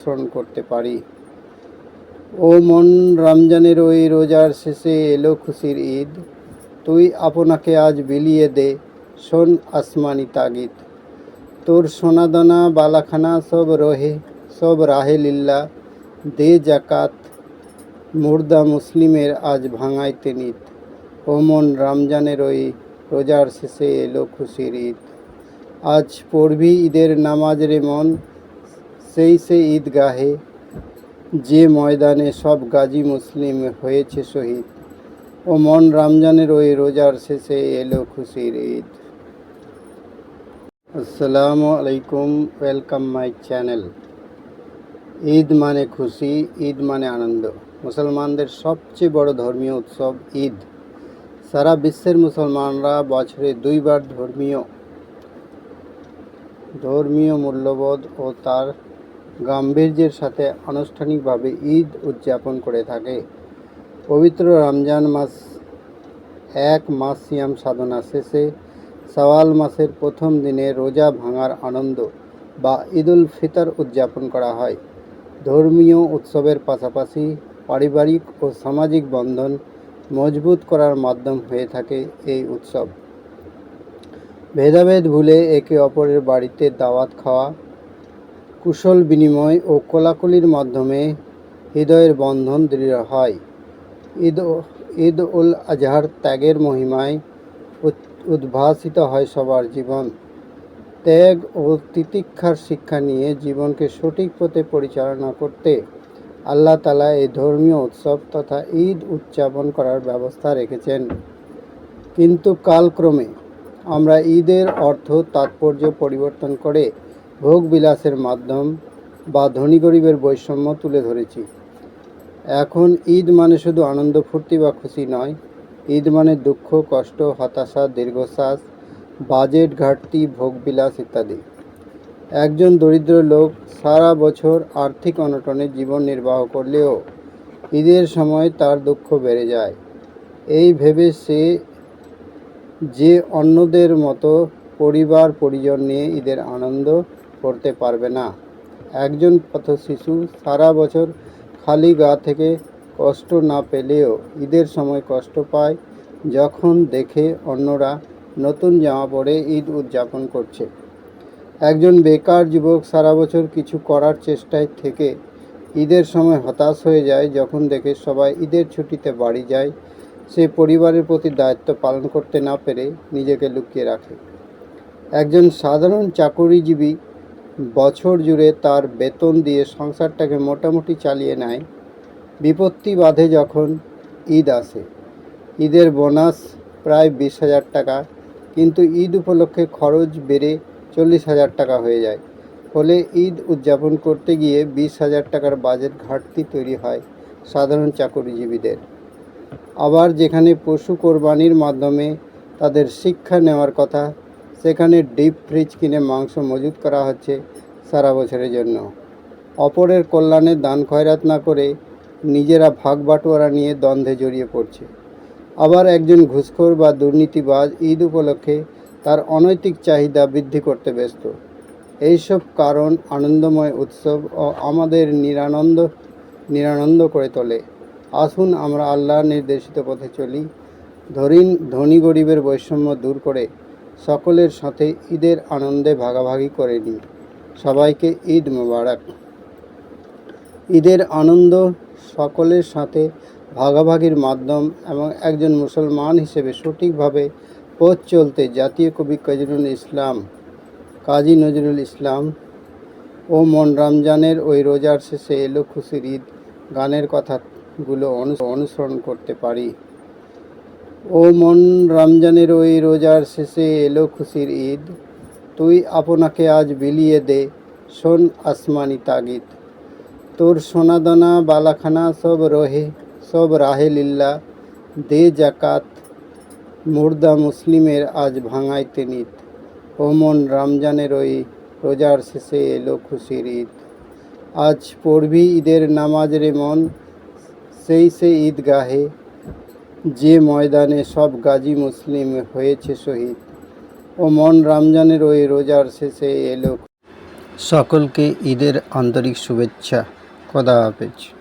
অনুসরণ করতে পারি। ও মন রমজানের ওই রোজার শেষে এলো খুশির ঈদ। তুই আপনাকে আজ বিলিয়ে দে, শোন আসমানি তাগিদ। তোর সোনাদানা, বালাখানা সব রহে, সব রাহে লিল্লা। দে জাকাত মুর্দা মুসলিমের আজ ভাঙাইতে নিত। ও মন রমজানের ওই রোজার শেষে এলো খুশির ঈদ। আজ পড়বি ঈদের নামাজ রে মন সেই সে ঈদগাহে যে ময়দানে সব গাজী মুসলিম হয়েছে শহীদ ও মন রমজানের ওই রোজার শেষে এলো খুশির ঈদ। আসসালামু আলাইকুম, ওয়েলকাম মাই চ্যানেল। ঈদ মানে খুশি, ঈদ মানে আনন্দ। মুসলমানদের সবচেয়ে বড় ধর্মীয় উৎসব ঈদ। সারা বিশ্বের মুসলমানরা বছরে দুইবার ধর্মীয় ধর্মীয় মূল্যবোধ ও তার গাম্ভীর্যের সাথে আনুষ্ঠানিকভাবে ঈদ উদযাপন করে থাকে। পবিত্র রমজান মাস এক মাস সিয়াম সাধনা শেষে সওয়াল মাসের প্রথম দিনে রোজা ভাঙার আনন্দ বা ঈদুল ফিতর উদযাপন করা হয়। ধর্মীয় উৎসবের পাশাপাশি পারিবারিক ও সামাজিক বন্ধন মজবুত করার মাধ্যম হয়ে থাকে এই উৎসব। ভেদাভেদ ভুলে একে অপরের বাড়িতে দাওয়াত খাওয়া কুশল বিনিময় ও কোলাকুলির মাধ্যমে হৃদয়ের বন্ধন দৃঢ় হয়। ঈদ ঈদ উল আজহার ত্যাগের মহিমায় উদ- উদ্ভাসিত হয় সবার জীবন। ত্যাগ ও তিতিক্ষার শিক্ষা নিয়ে জীবনকে সঠিক পথে পরিচালনা করতে আল্লাহ তালা এই ধর্মীয় উৎসব তথা ঈদ উদযাপন করার ব্যবস্থা রেখেছেন। কিন্তু কালক্রমে আমরা ঈদের অর্থ তাৎপর্য পরিবর্তন করে ভোগ বিলাসের মাধ্যম বা ধনী গরিবের বৈষম্য তুলে ধরেছি। এখন ঈদ মানে শুধু আনন্দ, ফুর্তি বা খুশি নয়। ঈদ মানে দুঃখ, কষ্ট, হতাশা, দীর্ঘশ্বাস, বাজেট ঘাটতি, ভোগবিলাস ইত্যাদি। একজন দরিদ্র লোক সারা বছর আর্থিক অনটনে জীবন নির্বাহ করলেও ঈদের সময় তার দুঃখ বেড়ে যায়। এই ভেবে সে যে অন্যদের মতো পরিবার পরিজন নিয়ে ঈদের আনন্দ করতে পারবে না। একজন পথ শিশু সারা বছর খালি গা থেকে কষ্ট না পেলেও ঈদের সময় কষ্ট পায়, যখন দেখে অন্যরা নতুন জামা পরে ঈদ উদযাপন করছে। একজন বেকার যুবক সারা বছর কিছু করার চেষ্টায় থেকে ঈদের সময় হতাশ হয়ে যায়, যখন দেখে সবাই ঈদের ছুটিতে বাড়ি যায়। সে পরিবারের প্রতি দায়িত্ব পালন করতে না পেরে নিজেকে লুকিয়ে রাখে। একজন সাধারণ চাকুরিজীবী বছর জুড়ে তার বেতন দিয়ে সংসারটাকে মোটামুটি চালিয়ে নেয়। বিপত্তি বাধে যখন ঈদ আসে। ঈদের বোনাস প্রায় বিশ হাজার টাকা, কিন্তু ঈদ উপলক্ষে খরচ বেড়ে চল্লিশ হাজার টাকা হয়ে যায়। ফলে ঈদ উদযাপন করতে গিয়ে বিশ হাজার টাকার বাজেট ঘাটতি তৈরি হয় সাধারণ চাকুরিজীবীদের। আবার যেখানে পশু কোরবানির মাধ্যমে তাদের শিক্ষা নেওয়ার কথা সেখানে ডিপ ফ্রিজ কিনে মাংস মজুত করা হচ্ছে সারা বছরের জন্য। অপরের কল্যাণে দান খয়রাত না করে নিজেরা ভাগ বাটোয়ারা নিয়ে দ্বন্দ্বে জড়িয়ে পড়ছে। আবার একজন ঘুষখোর বা দুর্নীতিবাজ ঈদ উপলক্ষে তার অনৈতিক চাহিদা বৃদ্ধি করতে ব্যস্ত। এইসব কারণ আনন্দময় উৎসব ও আমাদের নিরানন্দ নিরানন্দ করে তোলে। আসুন আমরা আল্লাহর নির্দেশিত পথে চলি। ধরিন ধনী গরিবের বৈষম্য দূর করে সকলের সাথে ঈদের আনন্দে ভাগাভাগি করে নিই সবাইকে ঈদ মোবারক। ঈদের আনন্দ সকলের সাথে ভাগাভাগির মাধ্যম এবং একজন মুসলমান হিসেবে সঠিকভাবে পথ চলতে জাতীয় কবি কাজরুল ইসলাম, কাজী নজরুল ইসলাম ও মন রমজানের ওই রোজার শেষে এলো খুশির ঈদ গানের কথাগুলো অনু- অনুসরণ করতে পারি। ও মন রমজানের ওই রোজার শেষে এলো খুশির ঈদ। তুই আপনাকে আজ বিলিয়ে দে, শোন আসমানি তাগিদ। তোর সোনাদানা বালাখানা সব রহে, সব রাহে লিল্লা দে জাকাত মুর্দা মুসলিমের আজ ভাঙাইতে নিত। ও মন রমজানের ওই রোজার শেষে এলো খুশির ঈদ। আজ পড়বি ঈদের নামাজ রে মন, সেই সে ঈদগাহে। যে ময়দানে সব গাজী মুসলিম হয়েছে শহীদ। ও মন রমজানের ওই রোজার শেষে এলো। সকলকে ঈদের আন্তরিক শুভেচ্ছা। খোদা হাফেজ।